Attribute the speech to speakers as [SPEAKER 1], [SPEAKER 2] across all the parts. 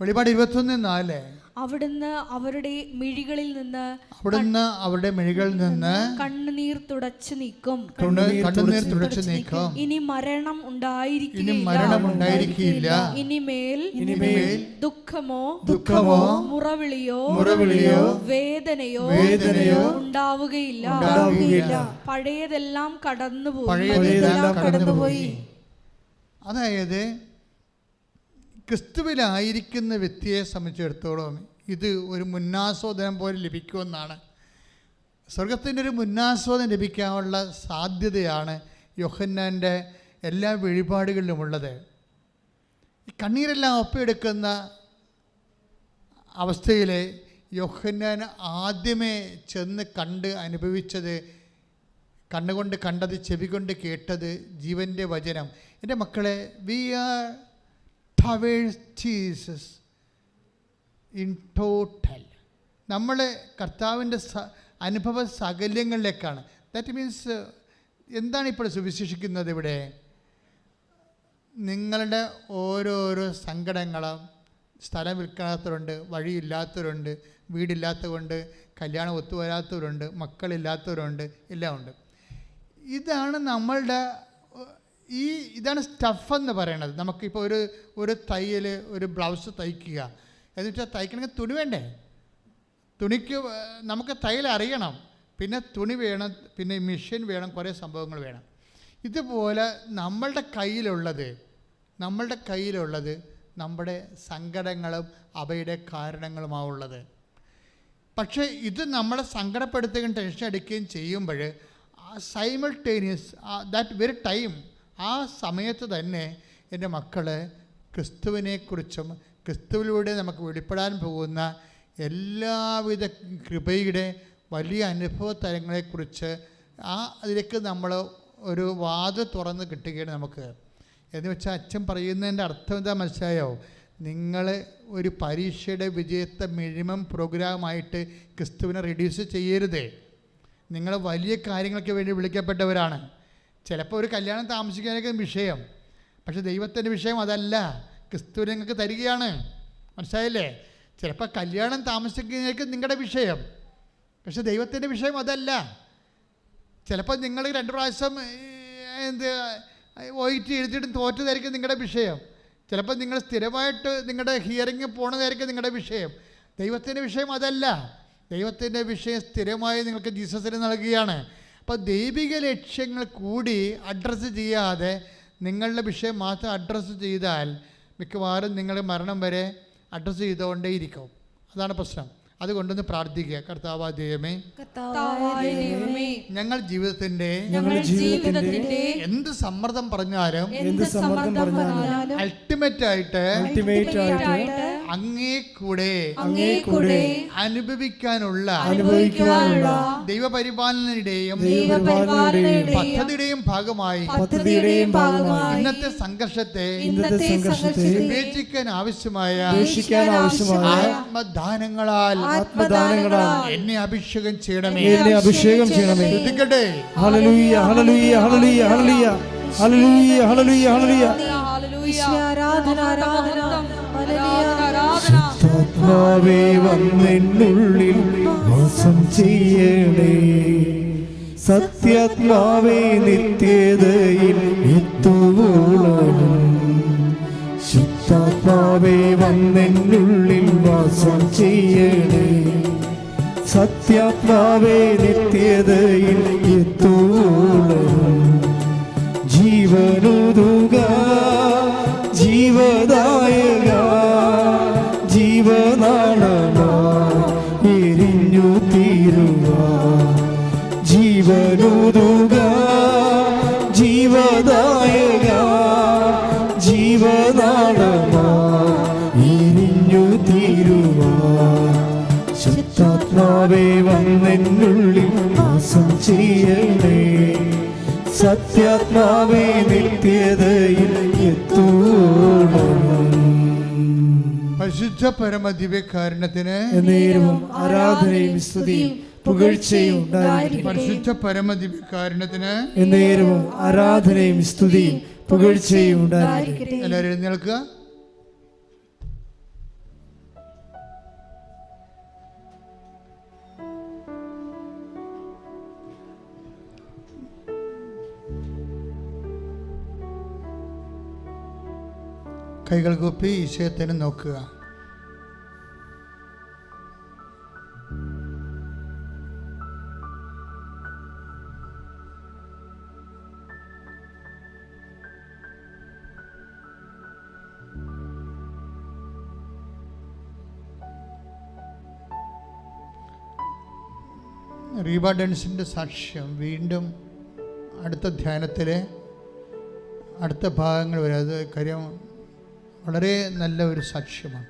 [SPEAKER 1] വെളിപാട് ഇരുപത്തൊന്ന് നാല്
[SPEAKER 2] അവിടുന്ന് അവരുടെ മിഴികളിൽ നിന്ന്
[SPEAKER 1] അവിടുന്ന് അവരുടെ മിഴികളിൽ നിന്ന്
[SPEAKER 2] കണ്ണുനീർ തുടച്ചു നീക്കും.
[SPEAKER 1] കണ്ണുനീർ തുടച്ചു നീക്കും.
[SPEAKER 2] ഇനി മരണം
[SPEAKER 1] ഇനി മരണം ഉണ്ടായിരിക്കില്ല.
[SPEAKER 2] ഇനിമേൽ
[SPEAKER 1] ഇനിമേൽ
[SPEAKER 2] ദുഃഖമോ
[SPEAKER 1] ദുഃഖമോ
[SPEAKER 2] മുറവിളിയോ
[SPEAKER 1] മുറവിളിയോ
[SPEAKER 2] വേദനയോ
[SPEAKER 1] വേദനയോ
[SPEAKER 2] ഉണ്ടാവുകയില്ല.
[SPEAKER 1] ഉണ്ടാവുകയില്ല.
[SPEAKER 2] പഴയതെല്ലാം കടന്നുപോയി.
[SPEAKER 1] പഴയതെല്ലാം കടന്നുപോയി. അതായത് ക്രിസ്തുവിലായിരിക്കുന്ന വ്യക്തിയെ സംബന്ധിച്ചിടത്തോളം ഇത് ഒരു മുന്നാസ്വാദനം പോലെ ലഭിക്കുമെന്നാണ്. സ്വർഗത്തിന്റെ ഒരു മുന്നാസ്വാദനം ലഭിക്കാനുള്ള സാധ്യതയാണ് യോഹന്നാന്റെ എല്ലാ വഴിപാടുകളിലുമുള്ളത് ഈ കണ്ണീരെല്ലാം ഒപ്പിയെടുക്കുന്ന അവസ്ഥയിൽ യോഹന്നാൻ ആദ്യമേ ചെന്ന് കണ്ട് അനുഭവിച്ചത് കണ്ണുകൊണ്ട് കണ്ടത് ചെവി കൊണ്ട് കേട്ടത് ജീവന്റെ വചനം. എന്റെ മക്കളെ we are towards Jesus in total നമ്മൾ കർത്താവിന്റെ സ അനുഭവ സാകല്യങ്ങളിലേക്കാണ്. ദാറ്റ് മീൻസ് എന്താണ് ഇപ്പോൾ സുവിശേഷിക്കുന്നത് ഇവിടെ? നിങ്ങളുടെ ഓരോരോ സങ്കടങ്ങളും സ്ഥലം വിൽക്കാത്തവരുണ്ട് വഴിയില്ലാത്തവരുണ്ട് വീടില്ലാത്തവരുണ്ട് കല്യാണം ഒത്തുവരാത്തവരുണ്ട് മക്കളില്ലാത്തവരുണ്ട് എല്ലാം ഉണ്ട്. ഇതാണ് നമ്മളുടെ ഈ ഇതാണ് സ്റ്റഫ് എന്ന് പറയണത്. നമുക്കിപ്പോൾ ഒരു ഒരു തയ്യൽ ഒരു ബ്ലൗസ് തയ്ക്കുക. എന്ന് വെച്ചാൽ തയ്ക്കണമെങ്കിൽ തുണി വേണ്ടേ? തുണിക്ക് നമുക്ക് തയ്യൽ അറിയണം. പിന്നെ തുണി വേണം പിന്നെ മെഷീൻ വേണം കുറേ സംഭവങ്ങൾ വേണം. ഇതുപോലെ നമ്മളുടെ കയ്യിലുള്ളത് നമ്മളുടെ കയ്യിലുള്ളത് നമ്മുടെ സങ്കടങ്ങളും അവയുടെ കാരണങ്ങളുമാവുള്ളത് പക്ഷേ ഇത് നമ്മളെ സങ്കടപ്പെടുത്തുകയും ടെൻഷൻ അടിക്കുകയും ചെയ്യുമ്പോൾ സൈമൾട്ടേനിയസ് ദാറ്റ് വെരി ടൈം ആ സമയത്ത് തന്നെ എന്റെ മക്കൾ ക്രിസ്തുവിനെക്കുറിച്ചും ക്രിസ്തുവിലൂടെ നമുക്ക് വെളിപ്പെടാൻ പോകുന്ന എല്ലാവിധ കൃപയുടെ വലിയ അനുഭവ തലങ്ങളെക്കുറിച്ച് ആ അതിലേക്ക് നമ്മൾ ഒരു വാത് തുറന്ന് കിട്ടുകയാണ് നമുക്ക്. എന്ന് വെച്ചാൽ അച്ഛൻ പറയുന്നതിന്റെ അർത്ഥം എന്താ മനസ്സിലായോ? നിങ്ങൾ ഒരു പരീക്ഷയുടെ വിജയത്തെ മിനിമം പ്രോഗ്രാമായിട്ട് ക്രിസ്തുവിനെ റെഡ്യൂസ് ചെയ്യരുതേ. നിങ്ങൾ വലിയ കാര്യങ്ങൾക്ക് വേണ്ടി വിളിക്കപ്പെട്ടവരാണ്. ചിലപ്പോൾ ഒരു കല്യാണം താമസിക്കാനൊക്കെ വിഷയം. പക്ഷെ ദൈവത്തിന്റെ വിഷയം അതല്ല. ക്രിസ്തു നിങ്ങൾക്ക് തരികയാണ്. മനസ്സിലായില്ലേ? ചിലപ്പോൾ കല്യാണം താമസിക്കുന്നതിനേക്ക് നിങ്ങളുടെ വിഷയം. പക്ഷെ ദൈവത്തിന്റെ വിഷയം അതല്ല. ചിലപ്പോൾ നിങ്ങൾ രണ്ട് പ്രാവശ്യം എന്ത് ഒയിറ്റ് എഴുതിയിട്ടും തോറ്റതായിരിക്കും നിങ്ങളുടെ വിഷയം. ചിലപ്പോൾ നിങ്ങൾ സ്ഥിരമായിട്ട് നിങ്ങളുടെ ഹിയറിങ് പോണതായിരിക്കും നിങ്ങളുടെ വിഷയം. ദൈവത്തിന്റെ വിഷയം അതല്ല. ദൈവത്തിന്റെ വിഷയം സ്ഥിരമായി നിങ്ങൾക്ക് ജീസസിന് നൽകുകയാണ്. അപ്പോൾ ദൈവിക ലക്ഷ്യങ്ങൾ കൂടി അഡ്രസ്സ് ചെയ്യാതെ നിങ്ങളുടെ വിഷയം മാത്രം അഡ്രസ്സ് ചെയ്താൽ മിക്കവാറും നിങ്ങൾ മരണം വരെ അഡ്രസ്സ് ചെയ്തുകൊണ്ടേയിരിക്കും. അതാണ് പ്രശ്നം. അതുകൊണ്ടൊന്ന് പ്രാർത്ഥിക്കുക. കർത്താവ ദൈവമേ ഞങ്ങൾ
[SPEAKER 2] ജീവിതത്തിന്റെ
[SPEAKER 1] എന്ത് സമ്മർദ്ദം പറഞ്ഞാലും
[SPEAKER 2] എന്ത് സമ്മർദ്ദം പറഞ്ഞാലും
[SPEAKER 1] അൾട്ടിമേറ്റ് ആയിട്ട്
[SPEAKER 3] അൾട്ടിമേറ്റ് ആയിട്ട്
[SPEAKER 1] അങ്ങേ കൂടെ
[SPEAKER 2] അങ്ങേ കൂടെ
[SPEAKER 1] അനുഭവിക്കാനുള്ള
[SPEAKER 3] അനുഭവിക്കാനുള്ള
[SPEAKER 1] ദൈവപരിപാലനയുടെയും പദ്ധതിയുടെയും ഭാഗമായി
[SPEAKER 2] പദ്ധതിയുടെയും ഭാഗമായി
[SPEAKER 1] ഇന്നത്തെ സംഘർഷത്തെ
[SPEAKER 2] ഇന്നത്തെ സംഘർഷത്തെ
[SPEAKER 1] ഉപേക്ഷിക്കാൻ ആവശ്യമായ
[SPEAKER 3] ഉപേക്ഷിക്കാൻ ആവശ്യമായ
[SPEAKER 1] ആത്മദാനങ്ങളാൽ
[SPEAKER 3] ആത്മദാനങ്ങളാൽ
[SPEAKER 1] എന്നെ അഭിഷേകം ചെയ്യണമേ.
[SPEAKER 3] എന്നെ അഭിഷേകം ചെയ്യണമേ.
[SPEAKER 1] ശ്രദ്ധിക്കട്ടെ.
[SPEAKER 3] ഹല്ലേലൂയ ഹല്ലേലൂയ ഹല്ലേലൂയ ഹല്ലേലൂയ. ഹല്ലേലൂയ ഹല്ലേലൂയ. ഹല്ലേലൂയ
[SPEAKER 2] ആരാധന ആരാധന
[SPEAKER 3] ആത്മാവേ വന്നെന്നുള്ളിൽ വാസം ചെയ്യണേ. സത്യാത്മാവേ നിത്യതയിൽ എത്തുവോളവും ശുദ്ധാത്മാവേ വന്നെന്നുള്ളിൽ വാസം ചെയ്യണേ. സത്യാത്മാവേ നിത്യതയിൽ എത്തുവോളവും ജീവനുതുക ചെയ്യണേ സത്യാത്മാവേ നിത്യതയിൽ എത്തൂടണം
[SPEAKER 1] പരിശുദ്ധ പരമ ദിവ്യകാരണത്തിന്
[SPEAKER 3] എന്നേരവും ആരാധനയും സ്തുതിയും പുകഴ്ചയും
[SPEAKER 1] പരിശുദ്ധ പരമ ദിവ്യകാരണത്തിന്
[SPEAKER 3] എന്നേരവും ആരാധനയും സ്തുതിയും പുകഴ്ചയും ഉണ്ടായിരിക്കട്ടെ.
[SPEAKER 1] എല്ലാവരും എഴുന്നേൽക്കുക. കൈകൾ കൂപ്പി ഈശയത്തിന് നോക്കുക. റീബ സാക്ഷ്യം വീണ്ടും അടുത്ത ധ്യാനത്തിലെ അടുത്ത ഭാഗങ്ങൾ വരെ. അത് കാര്യം വളരെ നല്ല ഒരു സാക്ഷ്യമാണ്.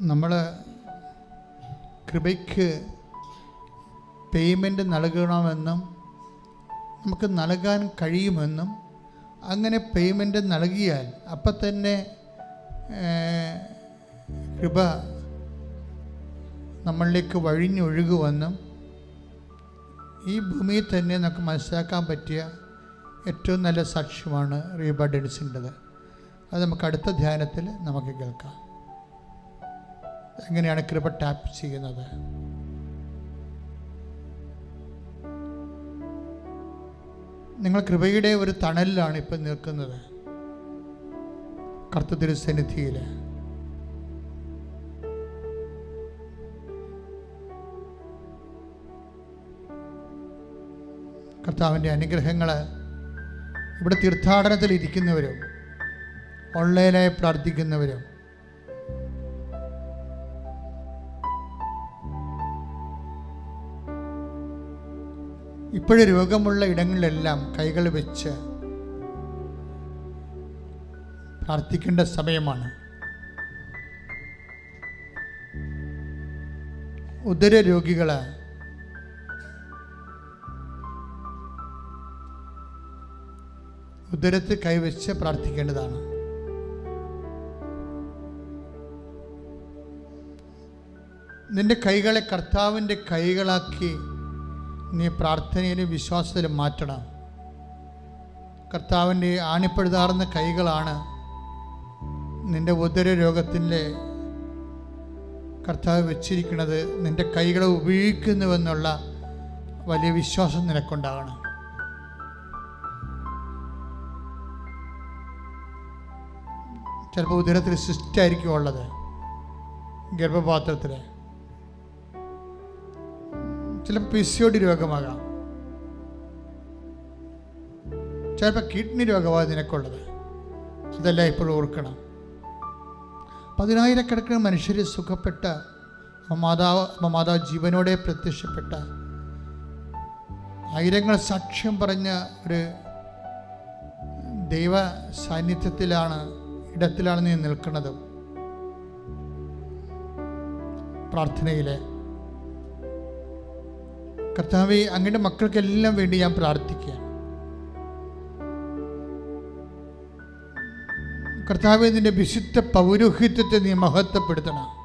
[SPEAKER 1] നമ്മൾ കൃപയ്ക്ക് പേയ്മെന്റ് നൽകണമെന്നും നമുക്ക് നൽകാൻ കഴിയുമെന്നും അങ്ങനെ പേയ്മെന്റ് നൽകിയാൽ അപ്പം തന്നെ കൃപ നമ്മളിലേക്ക് വഴിഞ്ഞൊഴുകുമെന്നും ഈ ഭൂമിയിൽ തന്നെ നമുക്ക് മനസ്സിലാക്കാൻ പറ്റിയ ഏറ്റവും നല്ല സാക്ഷ്യമാണ് റീബ ഡെൻസിന്റെത് അത് നമുക്ക് അടുത്ത ധ്യാനത്തിൽ നമുക്ക് കേൾക്കാം. എങ്ങനെയാണ് കൃപ ടാപ്പ് ചെയ്യുന്നത്? നിങ്ങൾ കൃപയുടെ ഒരു തണലിലാണ് ഇപ്പം നിൽക്കുന്നത്. കർത്തതിരുസന്നിധിയിൽ കർത്താവിന്റെ അനുഗ്രഹങ്ങൾ ഇവിടെ തീർത്ഥാടനത്തിൽ ഇരിക്കുന്നവരും ഓൺലൈനായി പ്രാർത്ഥിക്കുന്നവരും. ഇപ്പോഴും രോഗമുള്ള ഇടങ്ങളിലെല്ലാം കൈകൾ വെച്ച് പ്രാർത്ഥിക്കേണ്ട സമയമാണ്. ഉദര രോഗികൾ ഉദരത്തിൽ കൈവച്ച് പ്രാർത്ഥിക്കേണ്ടതാണ്. നിന്റെ കൈകളെ കർത്താവിന്റെ കൈകളാക്കി നീ പ്രാർത്ഥനയിലും വിശ്വാസത്തിലും മാറ്റണം. കർത്താവിന്റെ ആണിപ്പഴുതാർന്ന കൈകളാണ് നിന്റെ ഉദര രോഗത്തിന്റെ കർത്താവ് വെച്ചിരിക്കുന്നത്. നിന്റെ കൈകളെ ഉപയോഗിക്കുന്നുവെന്നുള്ള വലിയ വിശ്വാസം നിനക്കുണ്ടാകണം. ചിലപ്പോൾ ഉദരത്തിൽ സിസ്റ്റായിരിക്കും ഉള്ളത്. ഗർഭപാത്രത്തിൽ ചിലപ്പോൾ പിസിയോടി രോഗമാകാം. ചിലപ്പോൾ കിഡ്നി രോഗമാണ് നിനക്കുള്ളത് ഇതെല്ലാം ഇപ്പോഴും ഓർക്കണം. പതിനായിരക്കണക്കിന് മനുഷ്യർ സുഖപ്പെട്ട മാതാവ് മാതാവ് ജീവനോടെ പ്രത്യക്ഷപ്പെട്ട ആയിരങ്ങൾ സാക്ഷ്യം പറഞ്ഞ ഒരു ദൈവ സാന്നിധ്യത്തിലാണ് ഇടത്തിലാണ് നീ നിൽക്കുന്നത്. പ്രാർത്ഥനയിലെ. കർത്താവ് അങ്ങയുടെ മക്കൾക്കെല്ലാം വേണ്ടി ഞാൻ പ്രാർത്ഥിക്കുക കർത്താവ് നിന്റെ വിശുദ്ധ പൗരോഹിത്യത്തെ നീ മഹത്വപ്പെടുത്തണം.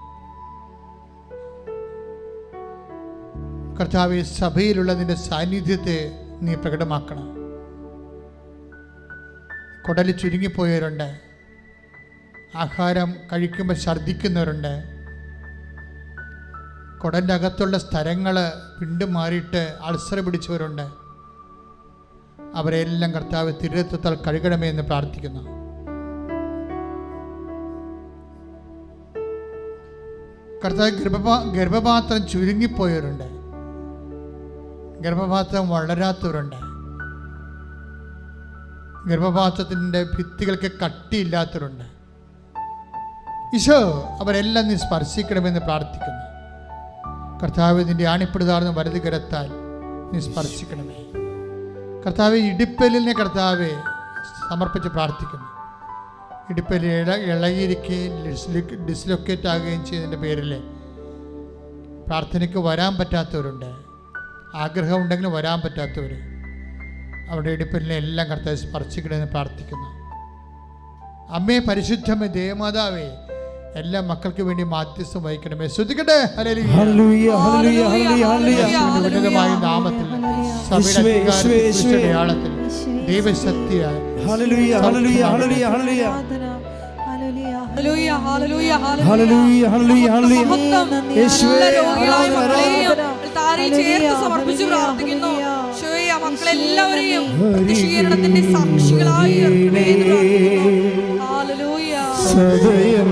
[SPEAKER 1] കർത്താവ് സഭയിലുള്ള നിന്റെ സാന്നിധ്യത്തെ നീ പ്രകടമാക്കണം. കുടൽ ചുരുങ്ങിപ്പോയവരുണ്ട്. ആഹാരം കഴിക്കുമ്പോൾ ഛർദ്ദിക്കുന്നവരുണ്ട്. കുടന്റെ അകത്തുള്ള സ്ഥലങ്ങൾ പിണ്ടും മാറിയിട്ട് അൾസർ പിടിച്ചവരുണ്ട്. അവരെല്ലാം കർത്താവ് തിരുരത്വത്താൽ കഴുകണമേ എന്ന് പ്രാർത്ഥിക്കുന്നു. കർത്താവ് ഗർഭപാ ഗർഭപാത്രം ചുരുങ്ങിപ്പോയവരുണ്ട്. ഗർഭപാത്രം വളരാത്തവരുണ്ട്. ഗർഭപാത്രത്തിന്റെ ഭിത്തികൾക്ക് കട്ടിയില്ലാത്തവരുണ്ട്. ഈശോ അവരെല്ലാം നീ സ്പർശിക്കണമെന്ന് പ്രാർത്ഥിക്കുന്നു. കർത്താവ് നിന്റെ ആണിപ്പെടുതാർന്ന് വലത് കരത്താൽ നീ സ്പർശിക്കണമേ. കർത്താവ് ഇടിപ്പലിനെ കർത്താവെ സമർപ്പിച്ച് പ്രാർത്ഥിക്കുന്നു. ഇടിപ്പൽ ഇള ഇളകിയിരിക്കുകയും ഡിസ്ലി- ഡിസ്ലൊക്കേറ്റ് ആകുകയും ചെയ്തതിന്റെ പേരിൽ പ്രാർത്ഥനയ്ക്ക് വരാൻ പറ്റാത്തവരുണ്ട്. ആഗ്രഹമുണ്ടെങ്കിലും വരാൻ പറ്റാത്തവർ അവരുടെ ഇടിപ്പലിനെ എല്ലാം കർത്താവ് സ്പർശിക്കണമെന്ന് പ്രാർത്ഥിക്കുന്നു. അമ്മേ പരിശുദ്ധമേ ദേവമാതാവേ എല്ലാ മക്കൾക്ക് വേണ്ടി മാധ്യസ്ഥം വഹിക്കണമേ. ശ്രദ്ധിക്കട്ടെ? ഹല്ലേലൂയ.
[SPEAKER 3] ഹല്ലേലൂയ ഹല്ലേലൂയ ഹല്ലേലൂയ ഹല്ലേലൂയ
[SPEAKER 1] യേശുവിന്റെ ഉന്നതമായ നാമത്തിൽ. അടയാളത്തിൽ ദൈവശക്തിയ
[SPEAKER 3] ഹല്ലേലൂയ ഹല്ലേലൂയ ഹല്ലേലൂയ ഹല്ലേലൂയ.
[SPEAKER 2] ഹല്ലേലൂയ
[SPEAKER 4] ഹല്ലേലൂയ, ഹല്ലേലൂയ,
[SPEAKER 3] ഹല്ലേലൂയ ഹല്ലേലൂയ ഹല്ലേലൂയ. യേശുവേ ആരാധന
[SPEAKER 4] മക്കളെയും
[SPEAKER 3] ആരാധന.
[SPEAKER 4] സമർപ്പിച്ച് പ്രാർത്ഥിക്കുന്നു.
[SPEAKER 2] സാക്ഷികളായി.
[SPEAKER 3] സദയം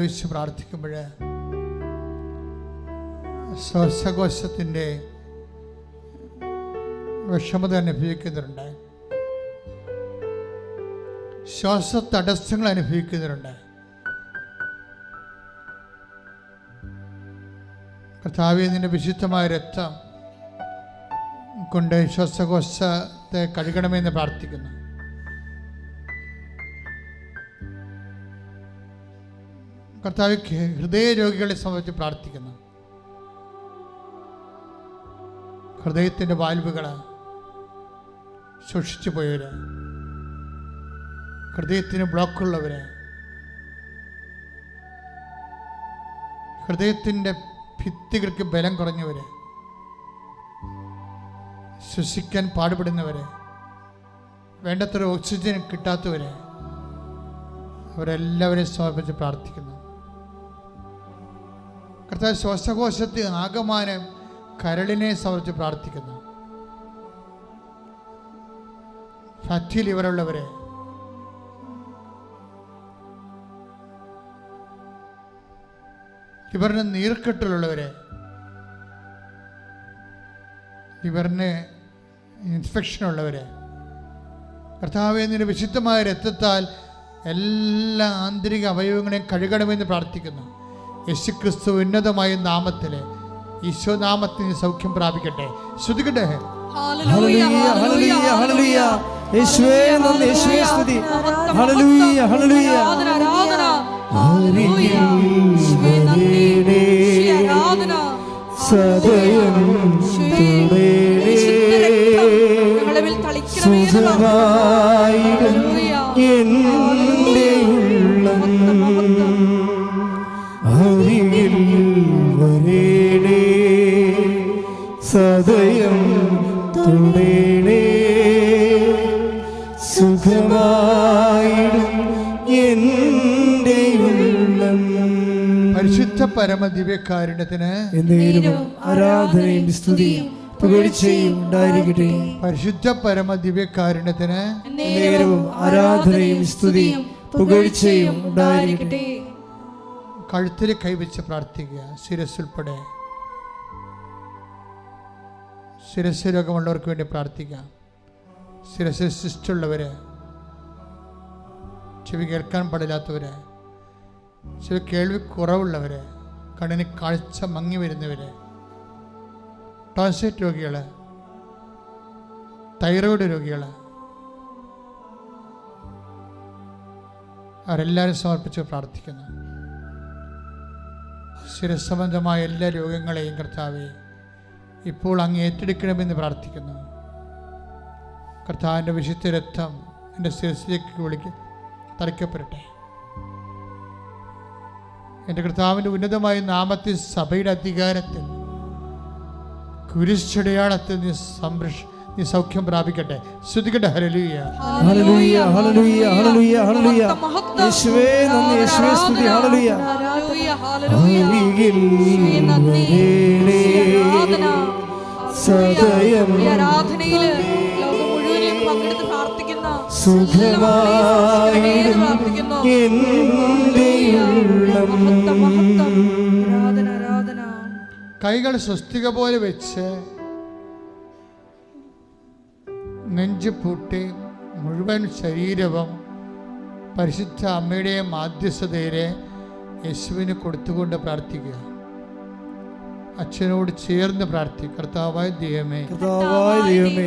[SPEAKER 1] നെഞ്ചിൽ പ്രാർത്ഥിക്കുമ്പോൾ ശ്വാസകോശത്തിന്റെ വിഷമത അനുഭവിക്കുന്നവരുണ്ട് ശ്വാസ തടസ്സങ്ങൾ അനുഭവിക്കുന്നവരുണ്ട് കർത്താവെ നിന്റെ വിശുദ്ധമായ രക്തം കൊണ്ട് ശ്വാസകോശത്തെ കഴുകണമെന്ന് പ്രാർത്ഥിക്കുന്നു. കർത്താവ് ഹൃദയ രോഗികളെ സംബന്ധിച്ച് പ്രാർത്ഥിക്കുന്നു. ഹൃദയത്തിന്റെ വാൽവുകൾ ശോഷിച്ചു പോയവർ ഹൃദയത്തിന് ബ്ലോക്കുള്ളവർ ഹൃദയത്തിന്റെ ഭിത്തികൾക്ക് ബലം കുറഞ്ഞവർ ശ്വസിക്കാൻ പാടുപെടുന്നവർ വേണ്ടത്ര ഓക്സിജൻ കിട്ടാത്തവർ അവരെല്ലാവരെയും സമർപ്പിച്ച് പ്രാർത്ഥിക്കുന്നു. കർത്താവ് ശ്വാസകോശത്തെ ആകമാനം കരളിനെ സമർപ്പിച്ച് പ്രാർത്ഥിക്കുന്നു. ഫാറ്റി ലിവറുള്ളവരെ ലിവറിന് നീർക്കെട്ടിലുള്ളവരെ. ലിവറിന് ഇൻഫെക്ഷൻ ഉള്ളവരെ കർത്താവെ വിശുദ്ധമായ രക്തത്താൽ എല്ലാ ആന്തരിക അവയവങ്ങളെയും കഴുകണമെന്ന് പ്രാർത്ഥിക്കുന്നു. യേശു ക്രിസ്തു ഉന്നതമായ നാമത്തിൽ ഈശോ നാമത്തിന് സൗഖ്യം പ്രാപിക്കട്ടെ. ശ്രുതിക്കട്ടെ
[SPEAKER 2] ഹല്ലേലൂയ,
[SPEAKER 1] പരമ ദിവ്യകാരുണ്യത്തിന്
[SPEAKER 3] ആരാധനയും സ്തുതിയും പുകഴ്ചയും ഉണ്ടായിരിക്കട്ടെ.
[SPEAKER 1] പരിശുദ്ധ പരമ ദിവ്യകാരുണ്യത്തിന്
[SPEAKER 3] നേരവും ആരാധനയും സ്തുതിയും പുകഴ്ചയും ഉണ്ടായിരിക്കട്ടെ.
[SPEAKER 1] കഴുത്തിൽ കൈവച്ച് പ്രാർത്ഥിക്കുക. ശിരസ്സുൾപ്പെടെ. ശിരസ് രോഗമുള്ളവർക്ക് വേണ്ടി പ്രാർത്ഥിക്കാം ശിരസ് സിസ്റ്റുള്ളവർ ചെവി കേൾക്കാൻ പാടില്ലാത്തവർ ചെവി കേൾവി കുറവുള്ളവർ കണ്ണിന് കാഴ്ച മങ്ങി വരുന്നവർ ടോൺസൈറ്റ് രോഗികൾ തൈറോയിഡ് രോഗികൾ അവരെല്ലാവരും സമർപ്പിച്ച് പ്രാർത്ഥിക്കുന്നു. ശിരസംബന്ധമായ എല്ലാ രോഗങ്ങളെയും കർത്താവെ ഇപ്പോൾ അങ്ങ് ഏറ്റെടുക്കണമെന്ന് പ്രാർത്ഥിക്കുന്നു. കർത്താവിന്റെ വിശുദ്ധ രക്തം എന്റെ ശിരസിലേക്ക് വിളിക്ക് തളിക്കപ്പെടട്ടെ എന്റെ കർത്താവിന്റെ ഉന്നതമായ നാമത്തിൽ സഭയുടെ അധികാരത്തിൽ കുരിശടയാളത്തിൽ നീ സംരക്ഷ നീ സൗഖ്യം പ്രാപിക്കട്ടെ. ശ്രദ്ധിക്കട്ടെ ഹരലൂയ
[SPEAKER 3] ഹല്ലേലൂയ ഹല്ലേലൂയ ഹല്ലേലൂയ. ഹല്ലേലൂയ
[SPEAKER 2] മഹത്വം, മഹത്വം.
[SPEAKER 3] യേശുവേ നന്ദി. യേശുവേ സ്തുതി. ഹല്ലേലൂയ.
[SPEAKER 2] ഹല്ലേലൂയ, ഹല്ലേലൂയ. യേശുവേ നന്ദി.
[SPEAKER 3] വരേണേ
[SPEAKER 2] ആരാധന.
[SPEAKER 3] സദയം
[SPEAKER 2] ആരാധനയിൽ.
[SPEAKER 1] കൈകൾ സ്വസ്തിക പോലെ വെച്ച് നെഞ്ച് പൂട്ടി മുഴുവൻ ശരീരവും പരിശുദ്ധ അമ്മയുടെ മാധ്യസ്ഥതയിലെ യേശുവിന് കൊടുത്തുകൊണ്ട് പ്രാർത്ഥിക്കുക. അച്ഛനോട് ചേർന്ന് പ്രാർത്ഥിക്കുക കർത്താവായ ദൈവമേ.
[SPEAKER 3] കർത്താവായ ദൈവമേ.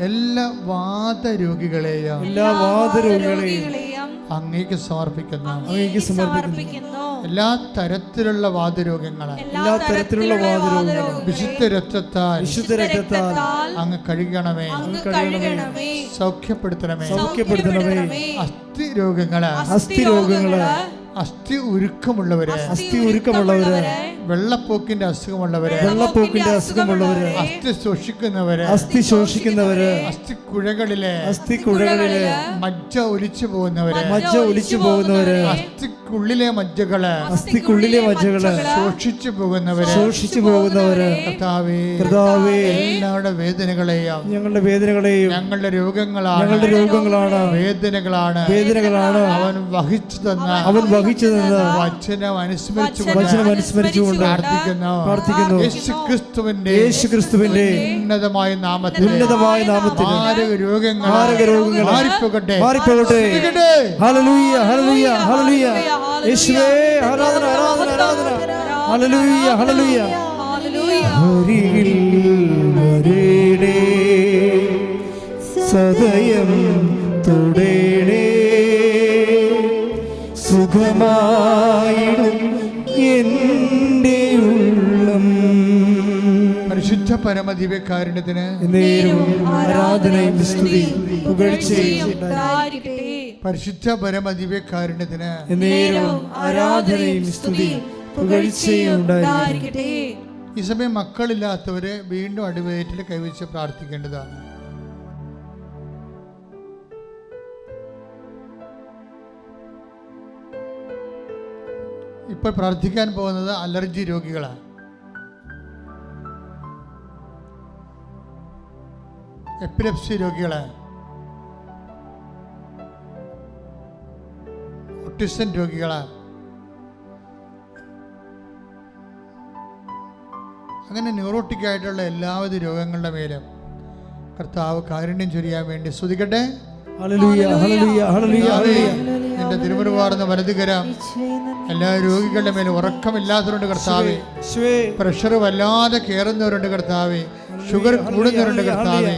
[SPEAKER 1] എല്ലാ വാദരോഗികളെയും
[SPEAKER 3] എല്ലാ വാദരോഗികളെയും
[SPEAKER 2] രോഗികളെയും
[SPEAKER 1] അങ്ങേക്ക് സമർപ്പിക്കുന്നു.
[SPEAKER 3] അങ്ങേക്ക് സമർപ്പിക്കുന്നു.
[SPEAKER 2] സമർപ്പിക്കുന്നു.
[SPEAKER 1] എല്ലാ തരത്തിലുള്ള വാദരോഗങ്ങളെ
[SPEAKER 3] എല്ലാ തരത്തിലുള്ള വാദരോഗങ്ങളെ
[SPEAKER 1] വിശുദ്ധ രക്തത്താൽ
[SPEAKER 3] വിശുദ്ധ രക്തത്താൽ
[SPEAKER 1] അങ്ങ് കഴുകണമേ.
[SPEAKER 2] അങ്ങ് കഴുകണമേ.
[SPEAKER 1] സൗഖ്യപ്പെടുത്തണമേ.
[SPEAKER 2] സൗഖ്യപ്പെടുത്തണമേ.
[SPEAKER 1] അസ്ഥി രോഗങ്ങളെ
[SPEAKER 3] അസ്ഥി രോഗങ്ങൾ
[SPEAKER 1] അസ്ഥി ഉരുക്കമുള്ളവരെ
[SPEAKER 3] അസ്ഥി ഉരുക്കമുള്ളവരെ.
[SPEAKER 1] വെള്ളപ്പോക്കിന്റെ അസുഖമുള്ളവരെ
[SPEAKER 3] വെള്ളപ്പോക്കിന്റെ അസുഖമുള്ളവരെ.
[SPEAKER 1] അസ്ഥി ശോഷിക്കുന്നവരെ
[SPEAKER 3] അസ്ഥി ശോഷിക്കുന്നവരെ.
[SPEAKER 1] അസ്ഥി കുഴകളിലെ
[SPEAKER 3] അസ്ഥി കുഴകളിലെ.
[SPEAKER 1] മജ്ജ ഒലിച്ചു പോകുന്നവരെ.
[SPEAKER 3] മജ്ജ ഒലിച്ചു പോകുന്നവരെ.
[SPEAKER 1] അസ്ഥിക്കുള്ളിലെ മജ്ജകൾ
[SPEAKER 3] അസ്ഥിക്കുള്ളിലെ മജ്ജകൾ.
[SPEAKER 1] ശോഷിച്ചു പോകുന്നവരെ.
[SPEAKER 3] ശോഷിച്ചു പോകുന്നവര്.
[SPEAKER 1] കർത്താവേ
[SPEAKER 3] കർത്താവേ.
[SPEAKER 1] ഞങ്ങളുടെ വേദനകളെയും
[SPEAKER 3] ഞങ്ങളുടെ വേദനകളെയും
[SPEAKER 1] ഞങ്ങളുടെ രോഗങ്ങളാണ്.
[SPEAKER 3] ഞങ്ങളുടെ രോഗങ്ങളാണ്.
[SPEAKER 1] വേദനകളാണ്.
[SPEAKER 3] വേദനകളാണ്.
[SPEAKER 1] അവൻ വഹിച്ചു തന്ന
[SPEAKER 3] അവൻ വഹിച്ചു നിന്ന്
[SPEAKER 1] വചനം അനുസ്മരിച്ചു
[SPEAKER 3] വചനം അനുസ്മരിച്ചുകൊണ്ട്
[SPEAKER 1] പ്രാർത്ഥിക്കുന്നു.
[SPEAKER 3] പ്രാർത്ഥിക്കുന്നു.
[SPEAKER 1] യേശു ക്രിസ്തുവിന്റെ
[SPEAKER 3] യേശു ക്രിസ്തുവിന്റെ
[SPEAKER 1] ഉന്നതമായ നാമത്തിൽ
[SPEAKER 3] ഉന്നതമായ നാമത്തിൽ
[SPEAKER 1] മാരക രോഗങ്ങൾ
[SPEAKER 3] മാരക രോഗങ്ങൾ
[SPEAKER 1] മാറിപ്പോകട്ടെ.
[SPEAKER 3] മാറിപ്പോകട്ടെ.
[SPEAKER 1] മാറിപ്പോകട്ടെ.
[SPEAKER 3] ഹല്ലേലൂയ ഹല്ലേലൂയ ഹല്ലേലൂയ യേശുവേ ആരാധന ആരാധന ആരാധന. ഹല്ലേലൂയ ഹല്ലേലൂയ. സദയം തുടേണേ സുഖമായിടും എന്റെ ഉള്ളം.
[SPEAKER 1] പരിശുദ്ധ പരമദിവ്യകാരുണ്യത്തിന്
[SPEAKER 3] നേരും ആരാധനയും സ്തുതിയും പുകഴ്ചയും
[SPEAKER 1] പരിശുദ്ധ പരമദിവ്യകാരുണ്യത്തിന്
[SPEAKER 3] നേരും ആരാധനയും സ്തുതി പുകഴ്ചയും ഉണ്ടായിരിക്കും
[SPEAKER 2] ഉണ്ടായിരിക്കട്ടെ.
[SPEAKER 1] ഈ സമയം മക്കളില്ലാത്തവരെ വീണ്ടും അടിവയറ്റിൽ കൈവച്ച് പ്രാർത്ഥിക്കേണ്ടതാണ്. ഇപ്പോൾ പ്രാർത്ഥിക്കാൻ പോകുന്നത് അലർജി രോഗികളാണ്. എപ്പിലെപ്സി രോഗികളെ ഒട്ടിസം രോഗികളെ അങ്ങനെ ന്യൂറോട്ടിക് ആയിട്ടുള്ള എല്ലാവിധ രോഗങ്ങളുടെ മേലും കർത്താവ് കാരുണ്യം ചൊരിയാൻ വേണ്ടി സ്തുതിക്കട്ടെ.
[SPEAKER 3] ഹല്ലേലൂയ ഹല്ലേലൂയ ഹല്ലേലൂയ ഹല്ലേലൂയ.
[SPEAKER 1] നിന്റെ തിരുമുറുവാർന്ന വലതുകര. എല്ലാ രോഗികളുടെ മേലും ഉറക്കമില്ലാത്തവരുണ്ട് കർത്താവേ. പ്രഷർ വല്ലാതെ കയറുന്നവരുണ്ട് കർത്താവേ. ഷുഗർ കൂടുന്നവരുണ്ട് കർത്താവേ.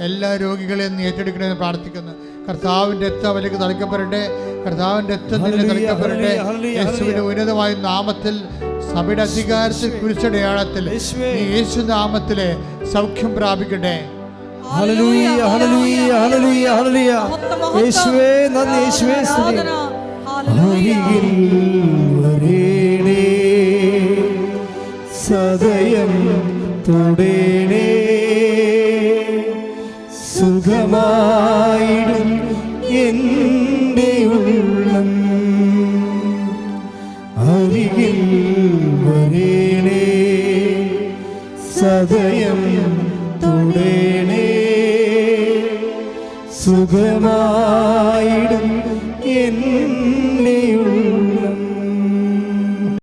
[SPEAKER 1] എല്ലാ രോഗികളെയും ഏറ്റെടുക്കണമെന്ന് പ്രാർത്ഥിക്കുന്നു. കർത്താവിന്റെ രക്തം അവലേക്ക് തളിക്കപ്പെടട്ടെ. കർത്താവിന്റെ രക്തം നിന്നെ
[SPEAKER 3] ഹല്ലേലൂയ,
[SPEAKER 1] തളിക്കപ്പെടട്ടെ. യേശുവിന്റെ ഉന്നതമായ നാമത്തിൽ സഭയുടെ അധികാരത്തിൽ കുരിശടയാളത്തിൽ
[SPEAKER 3] യേശുവേ.
[SPEAKER 1] നീ യേശു നാമത്തിലെ സൗഖ്യം പ്രാപിക്കട്ടെ.
[SPEAKER 3] യേശുവേ നന്ദി യേശുവേ സ്തുതി. അരികിൽ വരേണേ സദയം തുടേണേ സുഖമായിടും എന്റെ ഉള്ളം. അരികിൽ വരേണേ സദയം ഉള്ളം